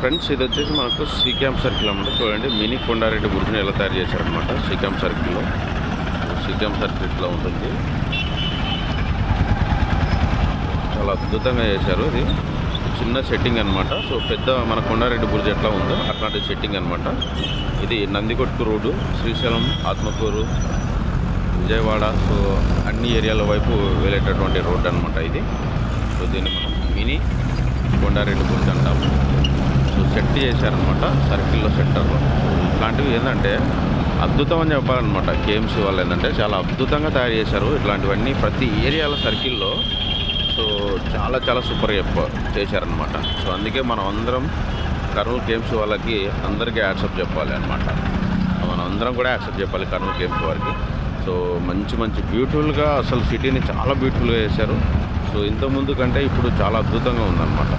Friends ఇది వచ్చేసి మనకు సీక్యాంప్ సర్కిల్ అనమాట చూడండి మినీ కొండారెడ్డి బుర్జ్ని ఎలా తయారు చేశారనమాట సీక్యాంప్ సర్కిల్లో. సీక్యాంప్ సర్కిల్లో సర్కిల్ ఉంటుంది. చాలా అద్భుతంగా చేశారు ఇది. చిన్న సెట్టింగ్ అనమాట సో పెద్ద మన కొండారెడ్డి బుర్జ్ ఎట్లా ఉందో అట్లాంటి సెట్టింగ్ అనమాట ఇది నందికొట్టు రోడ్డు శ్రీశైలం ఆత్మకూరు విజయవాడ. సో అన్ని ఏరియాల వైపు వెళ్ళేటటువంటి రోడ్డు అనమాట ఇది. సో దీన్ని మనం మినీ కొండారెడ్డి బుర్జ్ అంటాము. సెట్ చేశారనమాట సర్కిల్లో సెంటర్లో ఇట్లాంటివి ఏంటంటే అద్భుతం అని చెప్పాలన్నమాట. గేమ్స్ వాళ్ళు ఏంటంటే చాలా అద్భుతంగా తయారు చేశారు. ఇట్లాంటివన్నీ ప్రతి ఏరియాల సర్కిల్లో సో చాలా చాలా సూపర్ చెప్పారు చేశారనమాట సో అందుకే మనం అందరం కర్నూలు గేమ్స్ వాళ్ళకి అందరికీ యాక్సెప్ట్ చెప్పాలి అనమాట మనం అందరం కూడా యాక్సెప్ట్ చెప్పాలి కర్నూలు గేమ్స్ వారికి సో మంచి మంచి బ్యూటిఫుల్గా అసలు సిటీని చాలా బ్యూటిఫుల్గా చేశారు. సో ఇంతకుముందు కంటే ఇప్పుడు చాలా అద్భుతంగా ఉందన్నమాట.